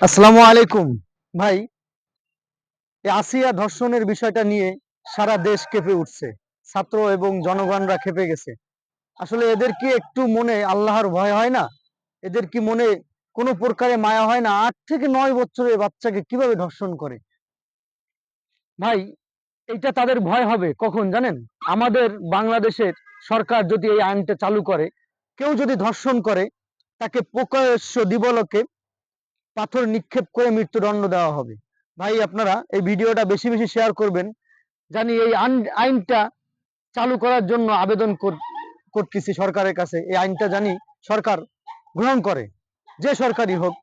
আসসালামু আলাইকুম। ভাই আসিয়া ধর্ষণের বিষয়টা নিয়ে সারা দেশ কেঁপে উঠছে। ছাত্র এবং জনগণরা খেপে গেছে। আসলে এদের কি একটু মনে আল্লাহর ভয় হয় না? এদের কি মনে কোনো প্রকারে মায়া হয় না? আট থেকে নয় বছরের বাচ্চাকে কীভাবে ধর্ষণ করে? ভাই এটা তাদের ভয় হবে কখন জানেন? আমাদের বাংলাদেশের সরকার যদি এই আইনটা চালু করে, কেউ যদি ধর্ষণ করে, তাকে প্রকাশ্য দিবলকে পাথর নিক্ষেপ করে মৃত্যুদণ্ড দেওয়া হবে। ভাই, আপনারা এই ভিডিওটা বেশি বেশি শেয়ার করবেন। জানি এই আইনটা চালু করার জন্য আবেদন করতেছি সরকারের কাছে। এই আইনটা জানি সরকার গ্রহণ করে। যে সরকারই হোক।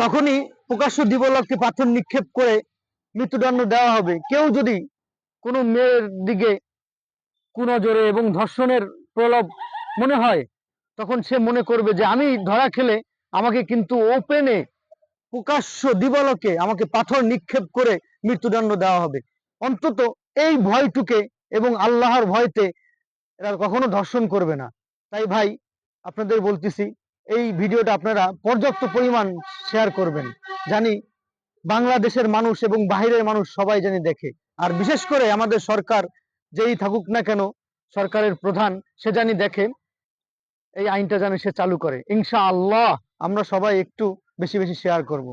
যখনই প্রকাশ্য দিবলককে পাথর নিক্ষেপ করে মৃত্যুদণ্ড দেওয়া হবে, কেউ যদি কোনো মেয়ের দিকে কুনজরে এবং ধর্ষণের প্রলোভ মনে হয়, তখন সে মনে করবে যে, আমি ধরা খেলে আমাকে কিন্তু ওপেনে প্রকাশ্য দিবলকে আমাকে পাথর নিক্ষেপ করে মৃত্যুদণ্ড দেওয়া হবে। অন্তত এই ভয়টুকে এবং আল্লাহর ভয়তে এরা কখনো ধর্ষণ করবে না। তাই ভাই, আপনাদের বলতেছি, এই ভিডিওটা আপনারা পর্যাপ্ত পরিমাণ শেয়ার করবেন। জানি বাংলাদেশের মানুষ এবং বাহিরের মানুষ সবাই জানি দেখে। আর বিশেষ করে আমাদের সরকার যেই থাকুক না কেন, সরকারের প্রধান সে জানি দেখে। এই আইনটা যেন সে চালু করে। ইনশা আল্লাহ আমরা সবাই একটু বেশি বেশি শেয়ার করব।